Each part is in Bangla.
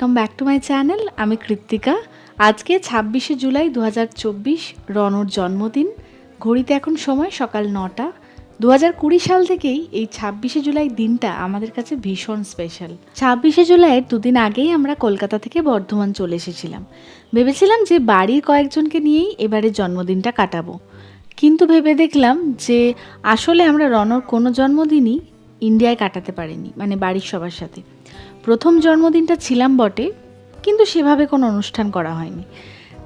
Welcome back to my channel আমি কৃত্তিকা। আজকে ছাব্বিশে জুলাই দু হাজার চব্বিশ, রনর জন্মদিন। ঘড়িতে এখন সময় সকাল নটা। দু হাজার কুড়ি সাল থেকেই এই ছাব্বিশে জুলাই দিনটা আমাদের কাছে ভীষণ স্পেশাল ছাব্বিশে জুলাইয়ের দুদিন আগেই আমরা কলকাতা থেকে বর্ধমান চলে এসেছিলাম। ভেবেছিলাম যে বাড়ির কয়েকজনকে নিয়েই এবারে জন্মদিনটা কাটাবো। কিন্তু ভেবে দেখলাম যে আসলে আমরা রনর কোনো জন্মদিনই ইন্ডিয়ায় কাটাতে পারিনি মানে বাড়ির সবার সাথে। প্রথম জন্মদিনটা ছিলাম বটে কিন্তু সেভাবে কোনো অনুষ্ঠান করা হয়নি।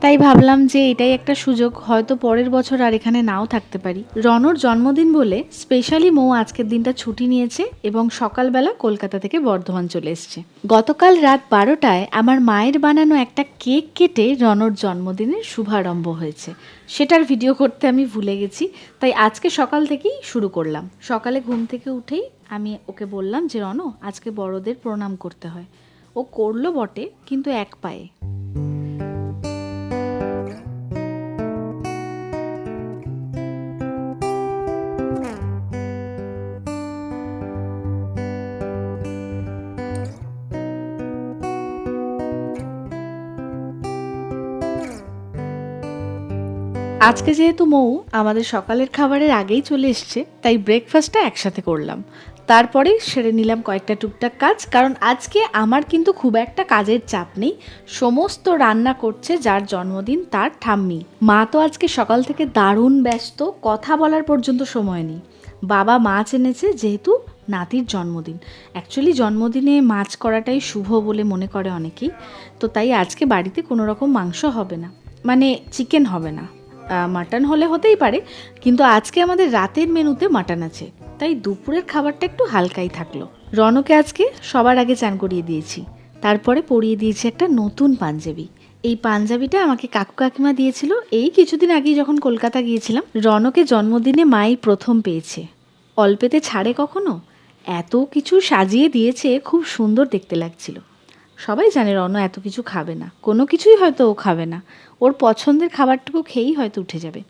তাই ভাবলাম যে এটাই একটা সুযোগ, হয়তো পরের বছর আর এখানে নাও থাকতে পারি। রনর জন্মদিন বলে স্পেশালি মৌ আজকের দিনটা ছুটি নিয়েছে এবং সকালবেলা কলকাতা থেকে বর্ধমান চলে এসছে। গতকাল রাত বারোটায় আমার মায়ের বানানো একটা কেক কেটে রনর জন্মদিনের শুভারম্ভ হয়েছে। সেটার ভিডিও করতে আমি ভুলে গেছি, তাই আজকে সকাল থেকেই শুরু করলাম। সকালে ঘুম থেকে উঠেই আমি ওকে বললাম যে রন আজকে বড়দের প্রণাম করতে হয়। ও করল বটে, কিন্তু এক পায়ে। আজকে যেহেতু মৌ আমাদের সকালের খাবারের আগেই চলে এসছে, তাই ব্রেকফাস্টটা একসাথে করলাম। তারপরে সেরে নিলাম কয়েকটা টুকটাক কাজ, কারণ আজকে আমার কিন্তু খুব একটা কাজের চাপ নেই। সমস্ত রান্না করছে যার জন্মদিন তার ঠাম্মি। মা তো আজকে সকাল থেকে দারুণ ব্যস্ত, কথা বলার পর্যন্ত সময় নেই। বাবা মাছ এনেছে যেহেতু নাতির জন্মদিন। অ্যাকচুয়ালি জন্মদিনে মাছ করাটাই শুভ বলে মনে করে অনেকেই, তো তাই আজকে বাড়িতে কোনো রকম মাংস হবে না। মানে চিকেন হবে না। মাটন হলে হতেই পারে, কিন্তু আজকে আমাদের রাতের মেনুতে মাটন আছে। তাই দুপুরের খাবারটা একটু হালকাই থাকল। রনকে আজকে সবার আগে চান করিয়ে দিয়েছি। তারপরে পরিয়ে দিয়েছি একটা নতুন পাঞ্জাবি। এই পাঞ্জাবিটা আমাকে কাকু কাকিমা দিয়েছিল এই কিছুদিন আগেই যখন কলকাতা গিয়েছিলাম, রনকে জন্মদিনে মাই প্রথম পেয়েছে। অল্পেতে ছাড়ে কখনো? এত কিছু সাজিয়ে দিয়েছে, খুব সুন্দর দেখতে লাগছিল। সবাই জানে রণ এত কিছু খাবে না। কোনো কিছুই হয়তো ও খাবে না। ওর পছন্দের খাবারটুকু খেয়েই হয়তো উঠে যাবে।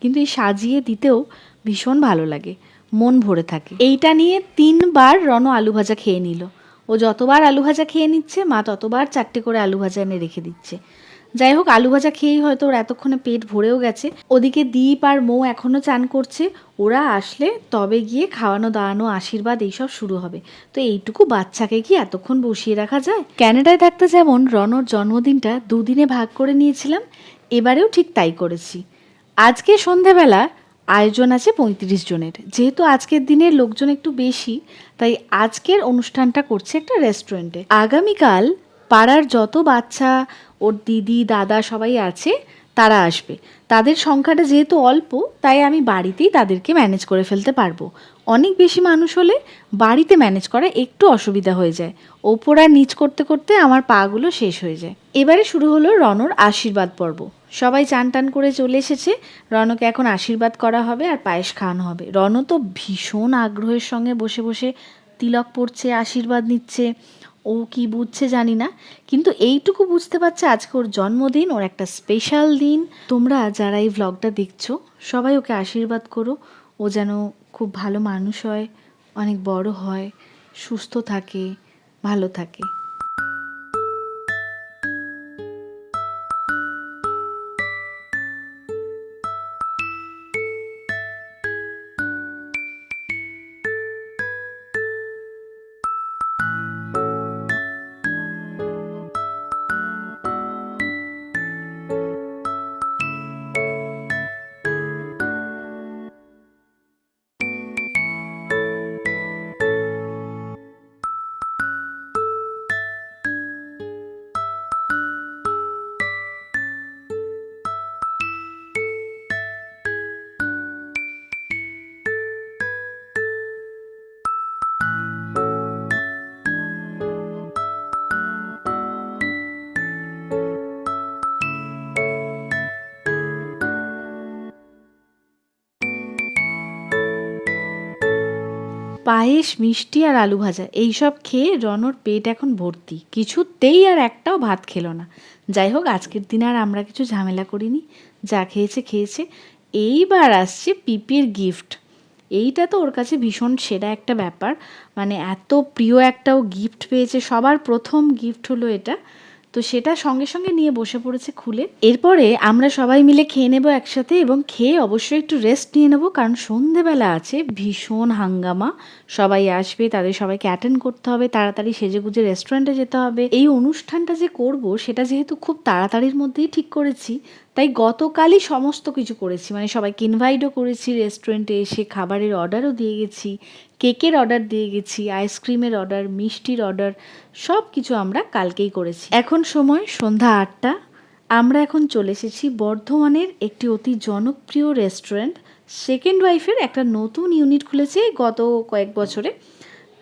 কিন্তু এই সাজিয়ে দিতেও ভীষণ ভালো লাগে। মন ভরে থাকে। এইটা নিয়ে তিনবার রণ আলু ভাজা খেয়ে নিল। ও যতবার আলু ভাজা খেয়ে নিচ্ছে, মা ততবার চারটে করে আলু ভাজা এনে রেখে দিচ্ছে। যাই হোক, আলু ভাজা খেয়েই হয়তো ওরা এতক্ষণে পেট ভরেও গেছে। ওদিকে দীপ আর মৌ এখনও চান করছে, ওরা আসলে তবে গিয়ে খাওয়ানো দাওয়ানো আশীর্বাদ এইসব শুরু হবে। তো এইটুকু বাচ্চাকে কি এতক্ষণ বসিয়ে রাখা যায়? ক্যানাডায় থাকতে যেমন রনর জন্মদিনটা দুদিনে ভাগ করে নিয়েছিলাম, এবারেও ঠিক তাই করেছি। আজকে সন্ধেবেলা আয়োজন আছে পঁয়ত্রিশ জনের। যেহেতু আজকের দিনের লোকজন একটু বেশি, তাই আজকের অনুষ্ঠানটা করছে একটা রেস্টুরেন্টে। আগামীকাল পাড়ার যত বাচ্চা ওর দিদি, দাদা সবাই আছে, তারা আসবে। তাদের সংখ্যাটা যেহেতু অল্প, তাই আমি বাড়িতেই তাদেরকে ম্যানেজ করে ফেলতে পারব। অনেক বেশি মানুষ হলে বাড়িতে ম্যানেজ করা একটু অসুবিধা হয়ে যায়। ওপর আর নিচ করতে করতে আমার পাগুলো শেষ হয়ে যায়। এবারে শুরু হলো রনর আশীর্বাদ পর্ব। সবাই চান টান করে চলে এসেছে। রনকে এখন আশীর্বাদ করা হবে আর পায়েস খাওয়ানো হবে। রন তো ভীষণ আগ্রহের সঙ্গে বসে বসে তিলক পড়ছে আশীর্বাদ নিচ্ছে। ও কি বুঝছে জানি না, কিন্তু এইটুকু বুঝতে পারছে আজকে ওর জন্মদিন, ওর একটা স্পেশাল দিন। তোমরা যারা এই ভ্লগটা দেখছ, সবাই ওকে আশীর্বাদ করো। ও যেন খুব ভালো মানুষ হয়, অনেক বড় হয়, সুস্থ থাকে, ভালো থাকে। পায়েস, মিষ্টি আর আলু ভাজা। এইসব খেয়ে রনর পেট এখন ভর্তি। কিছুতেই আর একটাও ভাত খেলো না। যাই হোক, আজকের দিনে আর আমরা কিছু ঝামেলা করিনি। যা খেয়েছে খেয়েছে। এইবার আসছে পিপির গিফট এইটা তো ওর কাছে ভীষণ সেরা একটা ব্যাপার। মানে এত প্রিয় একটাও গিফট পেয়েছে। সবার প্রথম গিফট হলো এটা। তো সেটা সঙ্গে সঙ্গে নিয়ে বসে পড়েছে খুলে। এরপরে আমরা সবাই মিলে খেয়ে নেব একসাথে এবং খেয়ে অবশ্যই একটু রেস্ট নিয়ে নেব, কারণ সন্ধেবেলা আছে, ভীষণ হাঙ্গামা। সবাই আসবে, তাদের সবাইকে অ্যাটেন্ড করতে হবে, তাড়াতাড়ি সেজেগুজে রেস্টুরেন্টে যেতে হবে। এই অনুষ্ঠানটা যে করব, সেটা যেহেতু খুব তাড়াতাড়ির মধ্যেই ঠিক করেছি তাই গতকালই সমস্ত কিছু করেছি। মানে সবাইকে ইনভাইটও করেছি রেস্টুরেন্টে এসে খাবারের অর্ডারও দিয়ে গেছি কেকের অর্ডার দিয়ে গেছি আইসক্রিমের অর্ডার মিষ্টির অর্ডার সব কিছু আমরা কালকেই করেছি। এখন সময় সন্ধ্যা আটটা। আমরা এখন চলে এসেছি বর্ধমানের একটি অতি জনপ্রিয় রেস্টুরেন্ট সেকেন্ড ওয়াইফের একটা নতুন ইউনিট খুলেছে গত কয়েক বছরে।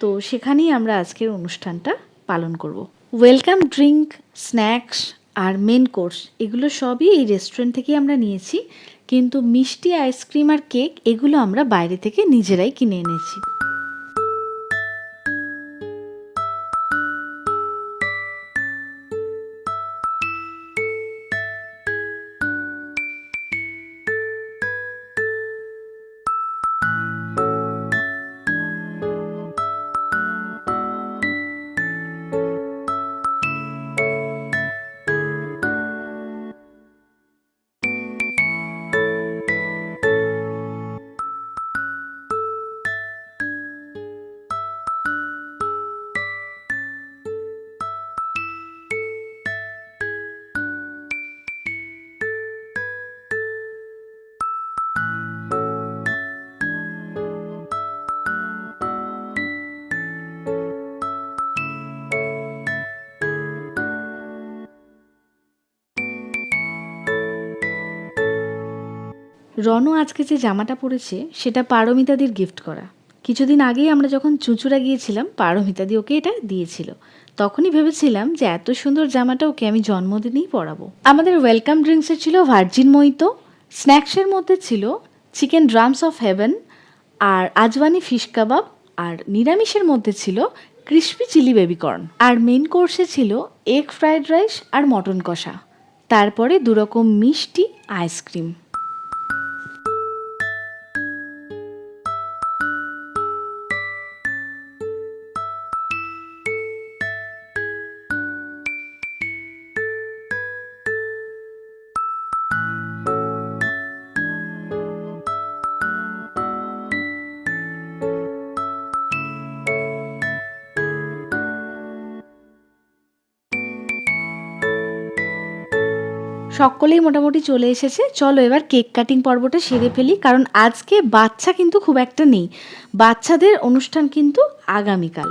তো সেখানেই আমরা আজকের অনুষ্ঠানটা পালন করব। ওয়েলকাম ড্রিঙ্ক স্ন্যাক্স আর মেন কোর্স এগুলো সবই এই রেস্টুরেন্ট থেকেই আমরা নিয়েছি। কিন্তু মিষ্টি আইসক্রিম আর কেক এগুলো আমরা বাইরে থেকে নিজেরাই কিনে এনেছি। রনও আজকে যে জামাটা পরেছে, সেটা পারমিতাদির গিফট করা। কিছুদিন আগেই আমরা যখন চুঁচুড়া গিয়েছিলাম, পারমিতাদি ওকে এটা দিয়েছিল। তখনই ভেবেছিলাম যে এত সুন্দর জামাটা ওকে আমি জন্মদিনেই পরাবো। আমাদের ওয়েলকাম ড্রিঙ্কসের ছিল ভার্জিন মইতো স্ন্যাক্সের মধ্যে ছিল চিকেন ড্রামস অফ হেভেন আর আজওয়ানি ফিশ কাবাব আর নিরামিষের মধ্যে ছিল ক্রিস্পি চিলি বেবিকর্ন আর মেন কোর্সে ছিল এগ ফ্রাইড রাইস আর মটন কষা। তারপরে দুরকম মিষ্টি আইসক্রিম সকলেই মোটামুটি চলে এসেছে। চলো এবার কেক কাটিং পর্বটা সেরে ফেলি, কারণ আজকে বাচ্চা কিন্তু খুব একটা নেই। বাচ্চাদের অনুষ্ঠান কিন্তু আগামীকাল।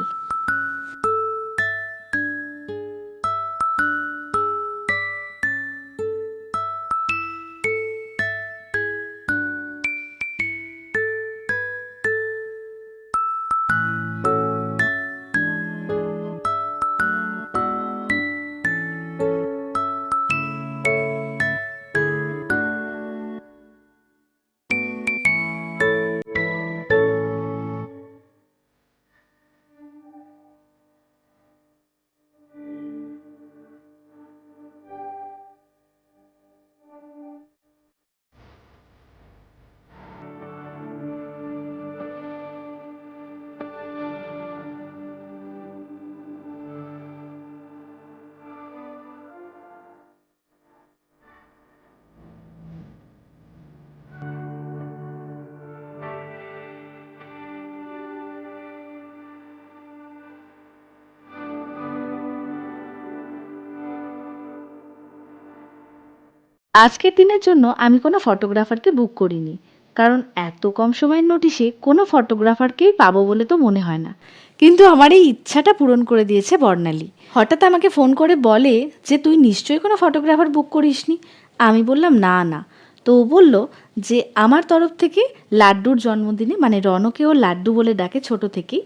আজকের দিনের জন্য আমি কোনো ফটোগ্রাফারকে বুক করিনি, কারণ এত কম সময়ের নোটিশে কোনো ফটোগ্রাফারকেই পাবো বলে তো মনে হয় না। কিন্তু আমার এই ইচ্ছাটা পূরণ করে দিয়েছে বর্ণালী। হঠাৎ আমাকে ফোন করে বলে যে, তুই নিশ্চয়ই কোনো ফটোগ্রাফার বুক করিসনি? আমি বললাম, না না। তো ও বলল যে, আমার তরফ থেকে লাড্ডুর জন্মদিনে মানে রনকেও লাড্ডু বলে ডাকে ছোট থেকেই,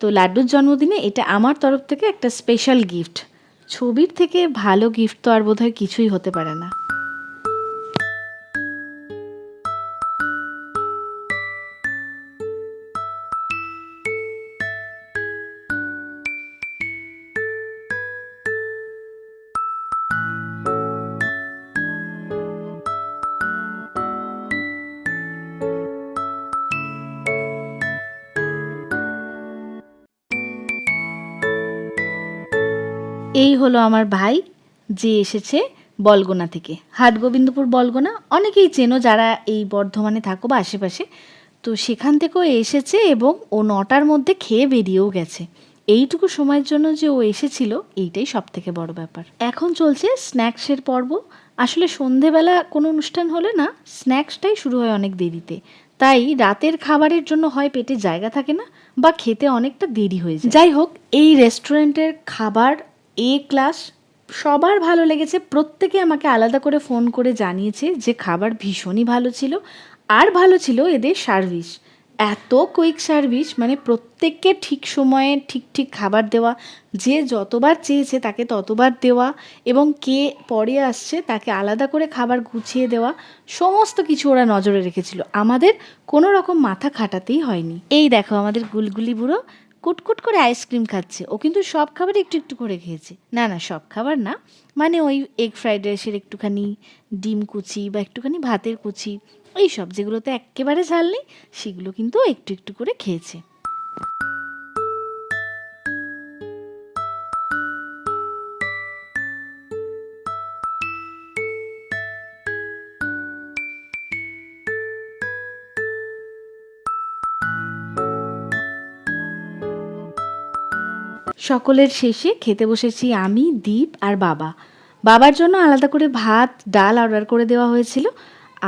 তো লাড্ডুর জন্মদিনে এটা আমার তরফ থেকে একটা স্পেশাল গিফট ছবির থেকে ভালো গিফট তো আর বোধহয় কিছুই হতে পারে না। এই হলো আমার ভাই, যে এসেছে বলগোনা থেকে। হাটগোবিন্দপুর বলগোনা, অনেকেই চেনো যারা এই বর্ধমানে থাকো বা আশেপাশে। তো সেখান থেকেও এসেছে এবং ও নটার মধ্যে খেয়ে বেরিয়েও গেছে। এইটুকু সময়ের জন্য যে ও এসেছিল, এইটাই সব থেকে বড় ব্যাপার। এখন চলছে স্ন্যাক্সের পর্ব। আসলে সন্ধেবেলা কোনো অনুষ্ঠান হলে না, স্ন্যাক্সটাই শুরু হয় অনেক দেরিতে। তাই রাতের খাবারের জন্য হয় পেটে জায়গা থাকে না, বা খেতে অনেকটা দেরি হয়ে যায়। যাই হোক, এই রেস্টুরেন্টের খাবার এ ক্লাস সবার ভালো লেগেছে। প্রত্যেকে আমাকে আলাদা করে ফোন করে জানিয়েছে যে খাবার ভীষণই ভালো ছিল। আর ভালো ছিল এদের সার্ভিস। এত কুইক সার্ভিস মানে প্রত্যেককে ঠিক সময়ে ঠিক ঠিক খাবার দেওয়া, যে যতবার চেয়েছে তাকে ততবার দেওয়া এবং কে পরে আসছে তাকে আলাদা করে খাবার গুছিয়ে দেওয়া, সমস্ত কিছু ওরা নজরে রেখেছিল। আমাদের কোনো রকম মাথা খাটাতেই হয়নি। এই দেখো আমাদের গুলগুলি বুড়ো কুটকুট করে আইসক্রিম খাচ্ছে। ও কিন্তু সব খাবার একটু একটু করে খেয়েছে। না না, সব খাবার না। মানে ওই এগ ফ্রাইড রাইসের একটুখানি, ডিম কুচি বা একটুখানি ভাতের কুচি ওই সব যেগুলোতে একেবারে ঝাল নেই, সেগুলো কিন্তু একটু একটু করে খেয়েছে। সকলের শেষে খেতে বসেছি আমি, দীপ আর বাবা। বাবার জন্য আলাদা করে ভাত, ডাল অর্ডার করে দেওয়া হয়েছিল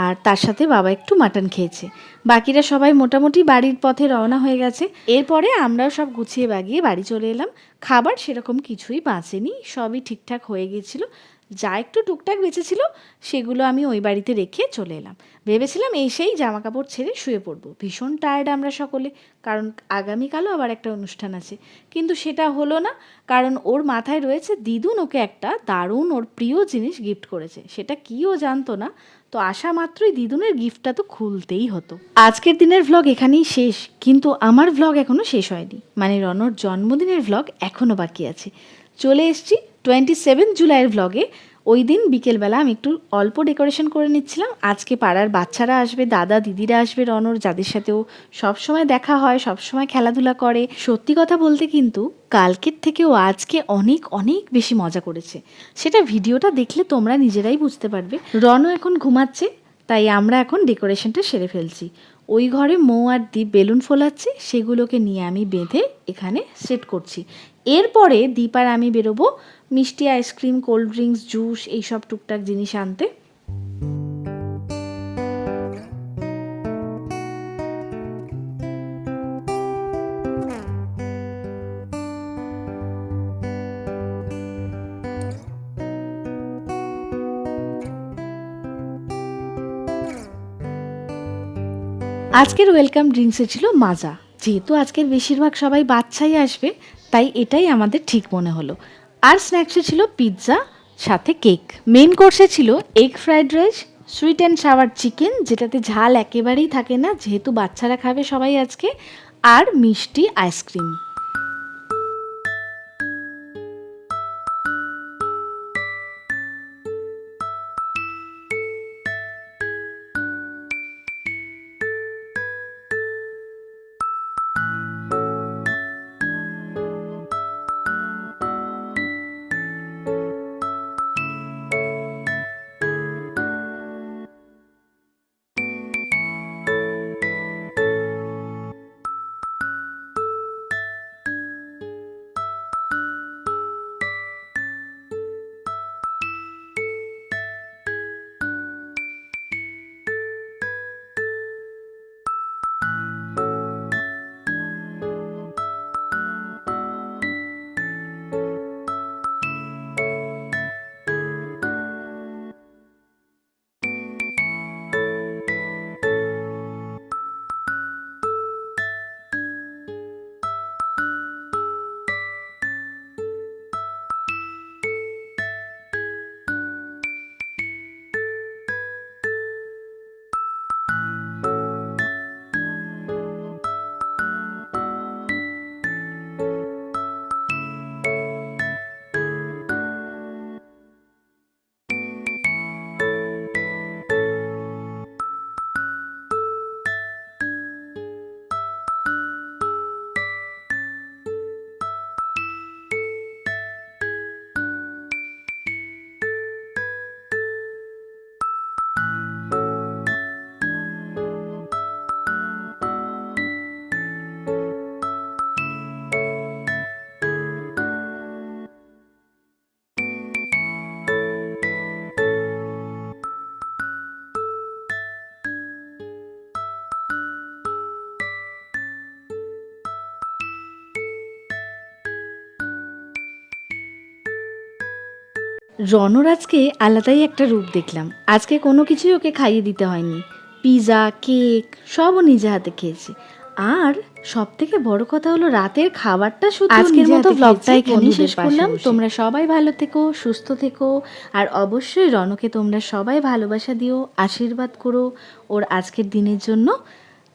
আর তার সাথে বাবা একটু মাটন খেয়েছে। বাকিরা সবাই মোটামুটি বাড়ির পথে রওনা হয়ে গেছে। এরপরে আমরাও সব গুছিয়ে বাগিয়ে বাড়ি চলে এলাম। খাবার সেরকম কিছুই বাঁচেনি, সবই ঠিকঠাক হয়ে গিয়েছিল। যা একটু টুকটাক বেঁচেছিল সেগুলো আমি ওই বাড়িতে রেখে চলে এলাম। ভেবেছিলাম এসেই জামা কাপড় ছেড়ে শুয়ে পড়ব। ভীষণ টায়ার্ড আমরা সকলে, কারণ আগামীকালও আবার একটা অনুষ্ঠান আছে। কিন্তু সেটা হলো না, কারণ ওর মাথায় রয়েছে দিদুন ওকে একটা দারুণ ওর প্রিয় জিনিস গিফট করেছে। সেটা কি ও জানতো না, তো আসা মাত্রই দিদুনের গিফটটা তো খুলতেই হতো। আজকের দিনের ভ্লগ এখানেই শেষ, কিন্তু আমার ভ্লগ এখনও শেষ হয়নি। মানে রনর জন্মদিনের ভ্লগ এখনও বাকি আছে। চলে এসছি টোয়েন্টি সেভেন জুলাইয়ের ভ্লগে ওই দিন বিকেলবেলা আমি একটু অল্প ডেকোরেশন করে নিচ্ছিলাম। আজকে পাড়ার বাচ্চারা আসবে, দাদা, দিদিরা আসবে, রনর, যাদের সাথেও সবসময় দেখা হয় সবসময় খেলাধুলা করে। সত্যি কথা বলতে কিন্তু কালকের থেকেও আজকে অনেক অনেক বেশি মজা করেছে। সেটা ভিডিওটা দেখলে তোমরা নিজেরাই বুঝতে পারবে। রনও এখন ঘুমাচ্ছে, তাই আমরা এখন ডেকোরেশনটা সেরে ফেলছি। ওই ঘরে মৌ আর দ্বীপ বেলুন ফোলাচ্ছে, সেগুলোকে নিয়ে আমি বেঁধে এখানে সেট করছি। এরপরে দীপ আর আমি বেরোবো মিষ্টি আইসক্রিম কোল্ড ড্রিঙ্কস জুস এইসব টুকটাক জিনিস আনতে। আজকের ওয়েলকাম ড্রিঙ্কসে ছিল মাজা। যেহেতু আজকের বেশিরভাগ সবাই বাচ্চাই আসবে, তাই এটাই আমাদের ঠিক মনে হলো। আর স্ন্যাক্সে ছিল পিৎজা সাথে কেক মেন কোর্সে ছিল egg fried rice sweet and sour chicken যেটাতে ঝাল একেবারেই থাকে না, যেহেতু বাচ্চারা খাবে সবাই আজকে, আর মিষ্টি আইসক্রিম রনর আজকে আলাদাই একটা রূপ দেখলাম। আজকে কোনো কিছুই ওকে খাইয়ে দিতে হয়নি। পিৎজা কেক সবও নিজে হাতে খেয়েছে। আর সব থেকে বড় কথা হলো রাতের খাবারটা শুধু আজকের মতো খেয়েছে, এখানেই শেষ করলাম। তোমরা সবাই ভালো থেকো সুস্থ থেকো আর অবশ্যই রনকে তোমরা সবাই ভালোবাসা দিও আশীর্বাদ করো ওর আজকের দিনের জন্য।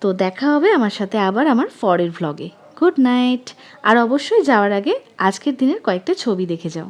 তো দেখা হবে আমার সাথে আবার আমার পরের ভ্লগে গুড নাইট আর অবশ্যই যাওয়ার আগে আজকের দিনের কয়েকটা ছবি দেখে যাও।